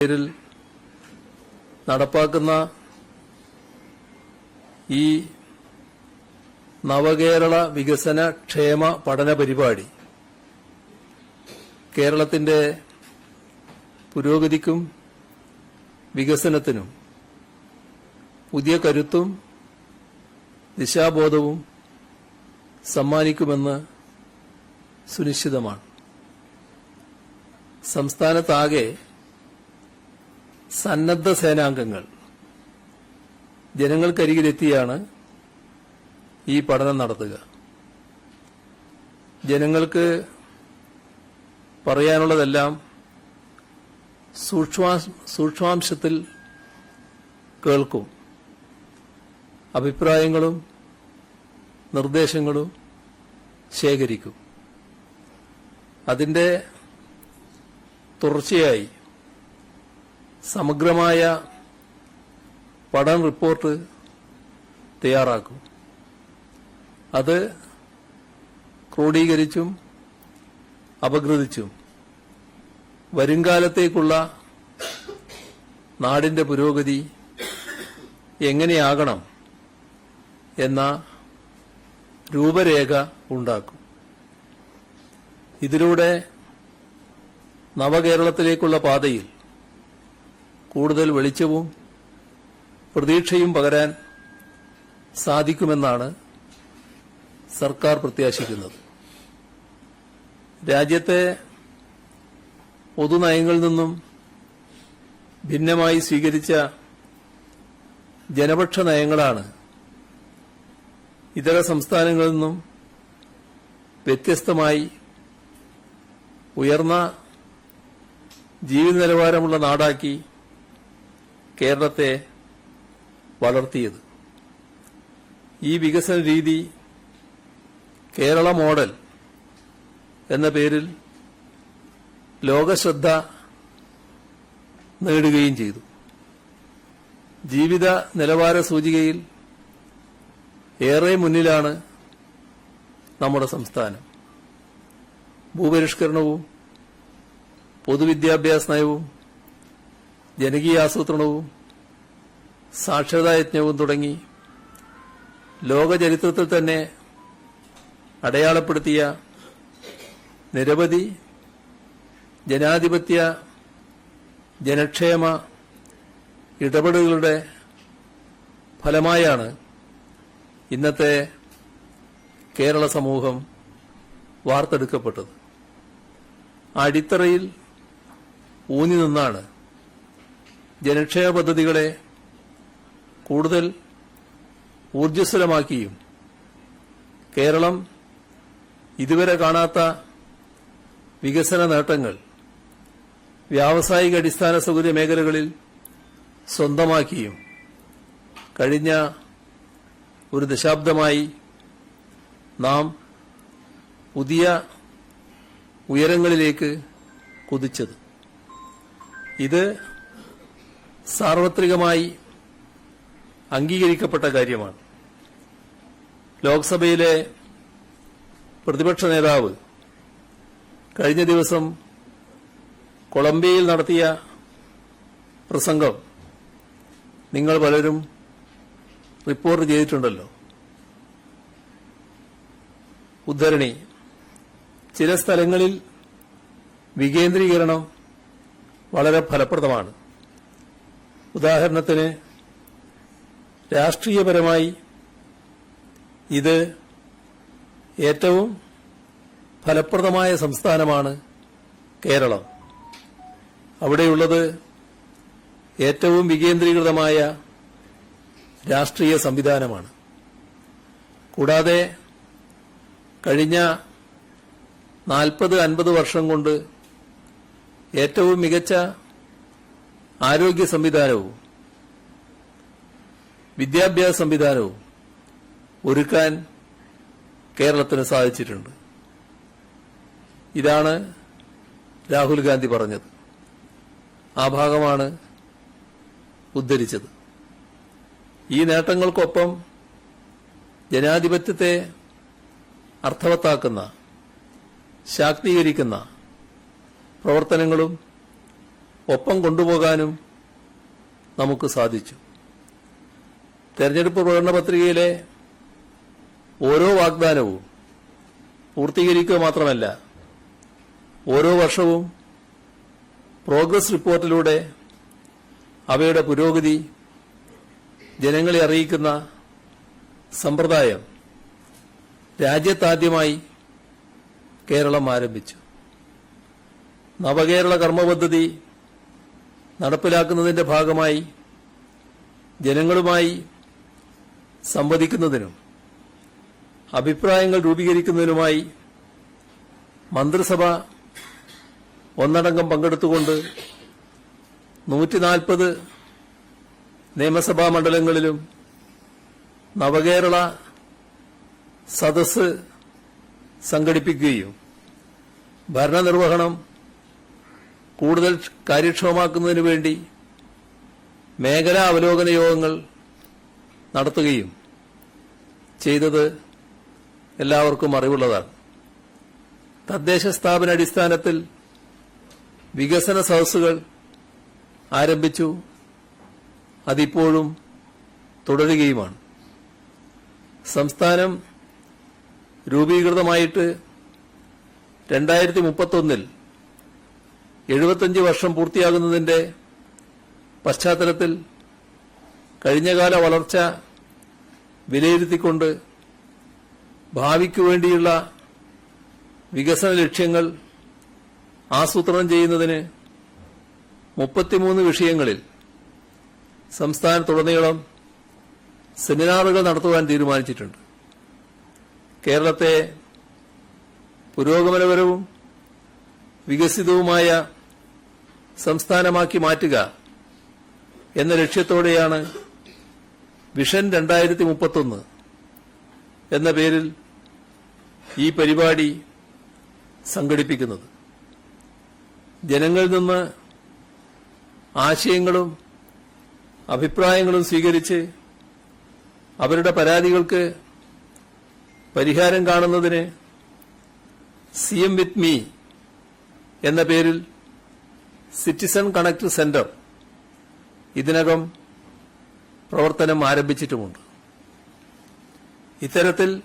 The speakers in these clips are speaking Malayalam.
പേരിൽ നടപ്പാക്കുന്ന ഈ നവകേരള വികസന ക്ഷേമ പഠന പരിപാടി കേരളത്തിന്റെ പുരോഗതിക്കും വികസനത്തിനും പുതിയ കരുത്തും ദിശാബോധവും സമ്മാനിക്കുമെന്ന് സുനിശ്ചിതമാണ്. സംസ്ഥാനത്താകെ സന്നദ്ധ സേനാംഗങ്ങൾ. ജനങ്ങൾക്കരികിലെത്തിയാണ് ഈ പഠനം നടത്തുക. ജനങ്ങൾക്ക് പറയാനുള്ളതെല്ലാം സൂക്ഷ്മാ സൂക്ഷ്മാംശത്തിൽ കേൾക്കും. അഭിപ്രായങ്ങളും നിർദ്ദേശങ്ങളും ശേഖരിക്കും. അതിന്റെ തുടർച്ചയായി സമഗ്രമായ പഠന റിപ്പോർട്ട് തയ്യാറാക്കും. അത് ക്രോഡീകരിച്ചും അപഗ്രഥിച്ചും വരുംകാലത്തേക്കുള്ള നാടിന്റെ പുരോഗതി എങ്ങനെയാകണം എന്ന രൂപരേഖ ഉണ്ടാക്കും. ഇതിലൂടെ നവകേരളത്തിലേക്കുള്ള പാതയിൽ കൂടുതൽ വെളിച്ചവും പ്രതീക്ഷയും പകരാൻ സാധിക്കുമെന്നാണ് സർക്കാർ പ്രത്യാശിക്കുന്നത്. രാജ്യത്തെ പൊതുനയങ്ങളിൽ നിന്നും ഭിന്നമായി സ്വീകരിച്ച ജനപക്ഷ നയങ്ങളാണ് ഇതര സംസ്ഥാനങ്ങളിൽ നിന്നും വ്യത്യസ്തമായി ഉയർന്ന ജീവിത നിലവാരമുള്ള നാടാക്കി കേരളത്തെ വളർത്തിയത്. ഈ വികസന രീതി കേരള മോഡൽ എന്ന പേരിൽ ലോകശ്രദ്ധ നേടുകയും ചെയ്തു. ജീവിത നിലവാര സൂചികയിൽ ഏറെ മുന്നിലാണ് നമ്മുടെ സംസ്ഥാനം. ഭൂപരിഷ്കരണവും പൊതുവിദ്യാഭ്യാസ നയവും ജനകീയാസൂത്രണവും സാക്ഷരതായജ്ഞവും തുടങ്ങി ലോകചരിത്രത്തിൽ തന്നെ അടയാളപ്പെടുത്തിയ നിരവധി ജനാധിപത്യ ജനക്ഷേമ ഇടപെടലുകളുടെ ഫലമായാണ് ഇന്നത്തെ കേരള സമൂഹം വാർത്തെടുക്കപ്പെട്ടത്. അടിത്തറയിൽ ഊന്നി നിന്നാണ് ജനക്ഷേമ പദ്ധതികളെ കൂടുതൽ ഊർജസ്വലമാക്കിയും കേരളം ഇതുവരെ കാണാത്ത വികസന നേട്ടങ്ങൾ വ്യാവസായിക അടിസ്ഥാന സൗകര്യ മേഖലകളിൽ സ്വന്തമാക്കിയും കഴിഞ്ഞ ഒരു ദശാബ്ദമായി നാം പുതിയ ഉയരങ്ങളിലേക്ക് കുതിച്ചത്. ഇത് സാർവത്രികമായി അംഗീകരിക്കപ്പെട്ട കാര്യമാണ്. ലോക്സഭയിലെ പ്രതിപക്ഷ നേതാവ് കഴിഞ്ഞ ദിവസം കൊളംബിയയിൽ നടത്തിയ പ്രസംഗം നിങ്ങൾ പലരും റിപ്പോർട്ട് ചെയ്തിട്ടുണ്ടല്ലോ. ഉദ്ധരണി ചില സ്ഥലങ്ങളിൽ വികേന്ദ്രീകരണം വളരെ ഫലപ്രദമാണ്. ഉദാഹരണത്തിന് രാഷ്ട്രീയപരമായി ഇത് ഏറ്റവും ഫലപ്രദമായ സംസ്ഥാനമാണ് കേരളം. അവിടെയുള്ളത് ഏറ്റവും വികേന്ദ്രീകൃതമായ രാഷ്ട്രീയ സംവിധാനമാണ്. കൂടാതെ കഴിഞ്ഞ നാൽപ്പത് അൻപത് വർഷം കൊണ്ട് ഏറ്റവും മികച്ച ആരോഗ്യ സംവിധാനവും വിദ്യാഭ്യാസ സംവിധാനവും ഒരുക്കാൻ കേരളത്തിന് സാധിച്ചിട്ടുണ്ട്. ഇതാണ് രാഹുൽ ഗാന്ധി പറഞ്ഞത്. ആ ഭാഗമാണ് ഉദ്ധരിച്ചത്. ഈ നേട്ടങ്ങൾക്കൊപ്പം ജനാധിപത്യത്തെ അർത്ഥവത്താക്കുന്ന ശാക്തീകരിക്കുന്ന പ്രവർത്തനങ്ങളും ഒപ്പം കൊണ്ടുപോകാനും നമുക്ക് സാധിച്ചു. തെരഞ്ഞെടുപ്പ് പ്രകടന പത്രികയിലെ ഓരോ വാഗ്ദാനവും പൂർത്തീകരിക്കുക മാത്രമല്ല ഓരോ വർഷവും പ്രോഗ്രസ് റിപ്പോർട്ടിലൂടെ അവയുടെ പുരോഗതി ജനങ്ങളെ അറിയിക്കുന്ന സമ്പ്രദായം രാജ്യത്താദ്യമായി കേരളം ആരംഭിച്ചു. നവകേരള കർമ്മ പദ്ധതി നടപ്പിലാക്കുന്നതിന്റെ ഭാഗമായി ജനങ്ങളുമായി സംവദിക്കുന്നതിനും അഭിപ്രായങ്ങൾ രൂപീകരിക്കുന്നതിനുമായി മന്ത്രിസഭ ഒന്നടങ്കം പങ്കെടുത്തുകൊണ്ട് നൂറ്റിനാൽപ്പത് നിയമസഭാ മണ്ഡലങ്ങളിലും നവകേരള സദസ് സംഘടിപ്പിക്കുകയും ഭരണനിർവഹണം കൂടുതൽ കാര്യക്ഷമമാക്കുന്നതിനു വേണ്ടി മേഖലാ അവലോകന യോഗങ്ങൾ നടത്തുകയും ചെയ്തത് എല്ലാവർക്കും അറിവുള്ളതാണ്. തദ്ദേശ സ്ഥാപന അടിസ്ഥാനത്തിൽ വികസന സദസ്സുകൾ ആരംഭിച്ചു. അതിപ്പോഴും തുടരുകയുമാണ്. സംസ്ഥാനം രൂപീകൃതമായിട്ട് രണ്ടായിരത്തി മുപ്പത്തൊന്നിൽ എഴുപത്തഞ്ച് വർഷം പൂർത്തിയാകുന്നതിന്റെ പശ്ചാത്തലത്തിൽ കഴിഞ്ഞകാല വളർച്ച വിലയിരുത്തിക്കൊണ്ട് ഭാവിക്കു വേണ്ടിയുള്ള വികസന ലക്ഷ്യങ്ങൾ ആസൂത്രണം ചെയ്യുന്നതിന് മുപ്പത്തിമൂന്ന് വിഷയങ്ങളിൽ സംസ്ഥാനത്തുടനീളം സെമിനാറുകൾ നടത്തുവാൻ തീരുമാനിച്ചിട്ടുണ്ട്. കേരളത്തെ പുരോഗമനപരവും വികസിതവുമായ സംസ്ഥാനമാക്കി മാറ്റുക എന്ന ലക്ഷ്യത്തോടെയാണ് വിഷൻ രണ്ടായിരത്തി മുപ്പത്തൊന്ന് എന്ന പേരിൽ ഈ പരിപാടി സംഘടിപ്പിക്കുന്നത്. ജനങ്ങളിൽ നിന്ന് ആശയങ്ങളും അഭിപ്രായങ്ങളും സ്വീകരിച്ച് അവരുടെ പരാതികൾക്ക് പരിഹാരം കാണുന്നതിന് സി എം വിത്ത് മീ എന്ന പേരിൽ സിറ്റിസൺ കണക്ട് സെന്റർ ഇതിനകം പ്രവർത്തനം ആരംഭിച്ചിട്ടുമുണ്ട്. ഇത്തരത്തിൽ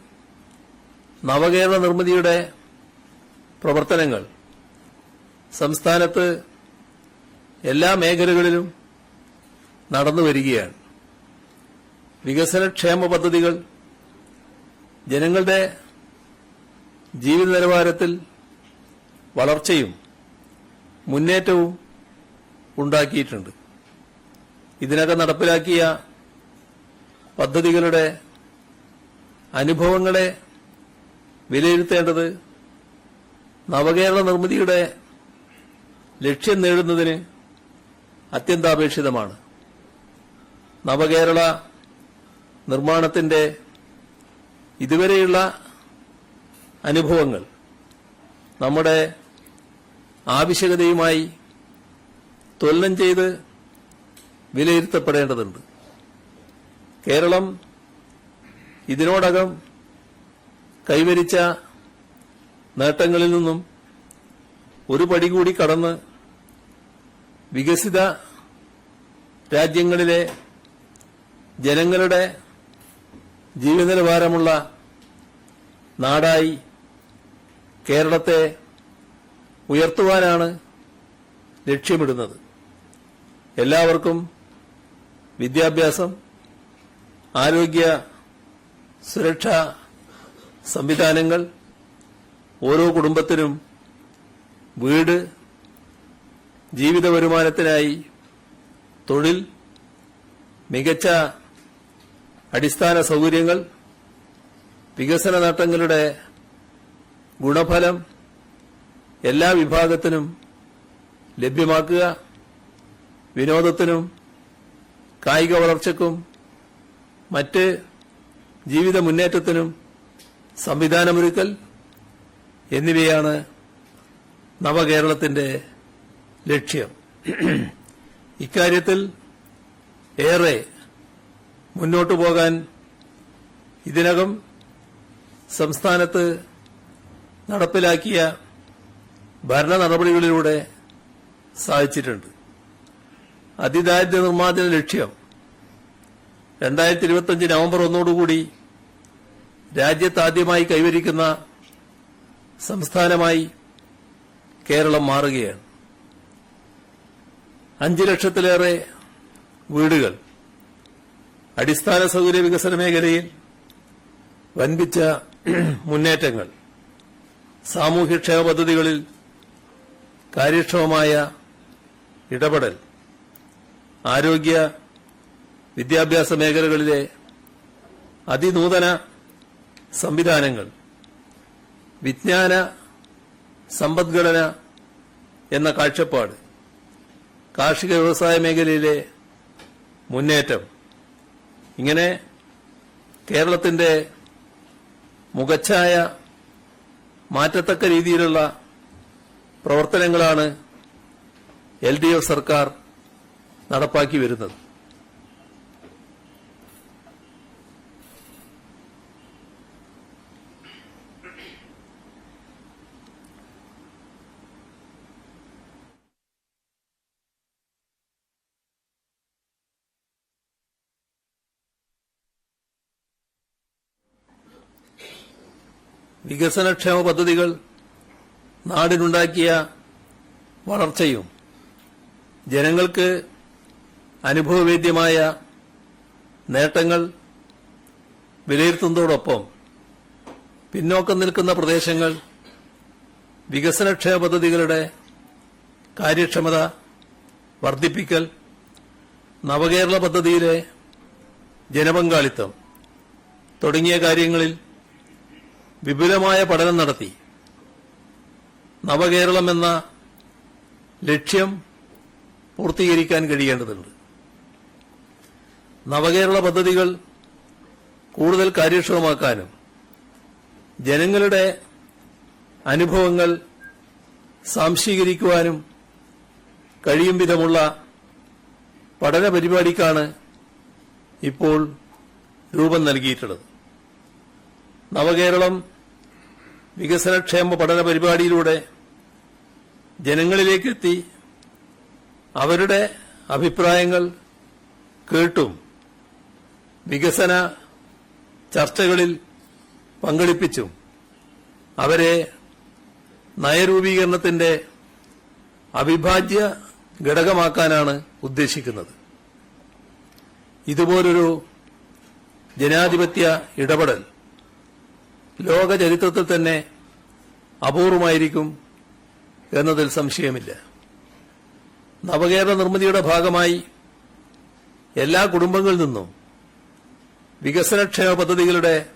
നവകേരള നിർമ്മിതിയുടെ പ്രവർത്തനങ്ങൾ സംസ്ഥാനത്ത് എല്ലാ മേഖലകളിലും നടന്നു വരികയാണ്. വികസനക്ഷേമ പദ്ധതികൾ ജനങ്ങളുടെ ജീവിത നിലവാരത്തിൽ വളർച്ചയും മുന്നേറ്റവും ഉണ്ടാക്കിയിട്ടുണ്ട്. ഇതിനകം നടപ്പിലാക്കിയ പദ്ധതികളുടെ അനുഭവങ്ങളെ വിലയിരുത്തേണ്ടത് നവകേരള നിർമ്മിതിയുടെ ലക്ഷ്യം നേടുന്നതിന് അത്യന്താപേക്ഷിതമാണ്. നവകേരള നിർമ്മാണത്തിന്റെ ഇതുവരെയുള്ള അനുഭവങ്ങൾ നമ്മുടെ ആവശ്യകതയുമായി തുലനം ചെയ്ത് വിലയിരുത്തപ്പെടേണ്ടതുണ്ട്. കേരളം ഇതിനോടകം കൈവരിച്ച നേട്ടങ്ങളിൽ നിന്നും ഒരു പടി കൂടി കടന്ന് വികസിത രാജ്യങ്ങളിലെ ജനങ്ങളുടെ ജീവിത നിലവാരമുള്ള നാടായി കേരളത്തെ ഉയർത്തുവാനാണ് ലക്ഷ്യമിടുന്നത്. എല്ലാവർക്കും വിദ്യാഭ്യാസം ആരോഗ്യ സുരക്ഷാ സംവിധാനങ്ങൾ ഓരോ കുടുംബത്തിനും വീട് ജീവിത വരുമാനത്തിനായി തൊഴിൽ മികച്ച അടിസ്ഥാന സൗകര്യങ്ങൾ വികസന നേട്ടങ്ങളുടെ ഗുണഫലം എല്ലാ വിഭാഗത്തിനും ലഭ്യമാക്കുക വിനോദത്തിനും കായിക വളർച്ചയ്ക്കും മറ്റ് ജീവിത മുന്നേറ്റത്തിനും സംവിധാനമൊരുക്കൽ എന്നിവയാണ് നവകേരളത്തിന്റെ ലക്ഷ്യം. ഇക്കാര്യത്തിൽ ഏറെ മുന്നോട്ടു പോകാൻ ഇതിനകം സംസ്ഥാനത്ത് നടപ്പിലാക്കിയ ഭരണ നടപടികളിലൂടെ സാധിച്ചിട്ടുണ്ട്. അതിദാരിദ്ര്യ നിർമ്മാർജന ലക്ഷ്യം രണ്ടായിരത്തി ഇരുപത്തിയഞ്ച് നവംബർ ഒന്നോടുകൂടി രാജ്യത്താദ്യമായി കൈവരിക്കുന്ന സംസ്ഥാനമായി കേരളം മാറുകയാണ്. അഞ്ച് ലക്ഷത്തിലേറെ വീടുകൾ അടിസ്ഥാന സൗകര്യ വികസന മേഖലയിൽ വൻപിച്ച മുന്നേറ്റങ്ങൾ സാമൂഹ്യക്ഷേമ പദ്ധതികളിൽ കാര്യക്ഷമമായ ഇടപെടൽ ആരോഗ്യ വിദ്യാഭ്യാസ മേഖലകളിലെ അതിനൂതന സംവിധാനങ്ങൾ വിജ്ഞാന സമ്പദ്ഘടന എന്ന കാഴ്ചപ്പാട് കാർഷിക വ്യവസായ മേഖലയിലെ മുന്നേറ്റം ഇങ്ങനെ കേരളത്തിന്റെ മുഖച്ഛായ മാറ്റത്തക്ക രീതിയിലുള്ള പ്രവർത്തനങ്ങളാണ് എൽ ഡി എഫ് സർക്കാർ നടപ്പാക്കി വരുന്നത്. വികസനക്ഷേമ പദ്ധതികൾ നാടിനുണ്ടാക്കിയ വളർച്ചയും ജനങ്ങൾക്ക് അനുഭവവേദ്യമായ നേട്ടങ്ങൾ വിലയിരുത്തുന്നതോടൊപ്പം പിന്നോക്കം നിൽക്കുന്ന പ്രദേശങ്ങൾ വികസനക്ഷേമ പദ്ധതികളുടെ കാര്യക്ഷമത വർദ്ധിപ്പിക്കൽ നവകേരള പദ്ധതിയിലെ ജനപങ്കാളിത്തം തുടങ്ങിയ കാര്യങ്ങളിൽ വിപുലമായ പഠനം നടത്തി. നവകേരളം എന്ന ലക്ഷ്യം പൂർത്തീകരിക്കാൻ കഴിയേണ്ടതുണ്ട്. നവകേരള പദ്ധതികൾ കൂടുതൽ കാര്യക്ഷമമാക്കാനും ജനങ്ങളുടെ അനുഭവങ്ങൾ സാംശീകരിക്കുവാനും കഴിയും വിധമുള്ള പഠന പരിപാടിക്കാണ് ഇപ്പോൾ രൂപം നൽകിയിട്ടുള്ളത്. നവകേരളം വികസനക്ഷേമ പഠന പരിപാടിയിലൂടെ ജനങ്ങളിലേക്കെത്തി അവരുടെ അഭിപ്രായങ്ങൾ കേട്ടും വികസന ചർച്ചകളിൽ പങ്കെടുപ്പിച്ചും അവരെ നയരൂപീകരണത്തിന്റെ അവിഭാജ്യ ഘടകമാക്കാനാണ് ഉദ്ദേശിക്കുന്നത്. ഇതുപോലൊരു ജനാധിപത്യ ഇടപെടൽ ലോക ചരിത്രത്തിൽ തന്നെ അപൂർവമായിരിക്കും എന്നതിൽ സംശയമില്ല. നവകേരള നിർമ്മിതിയുടെ ഭാഗമായി എല്ലാ കുടുംബങ്ങളിൽ നിന്നും വികസനക്ഷേമ പദ്ധതികളുടെ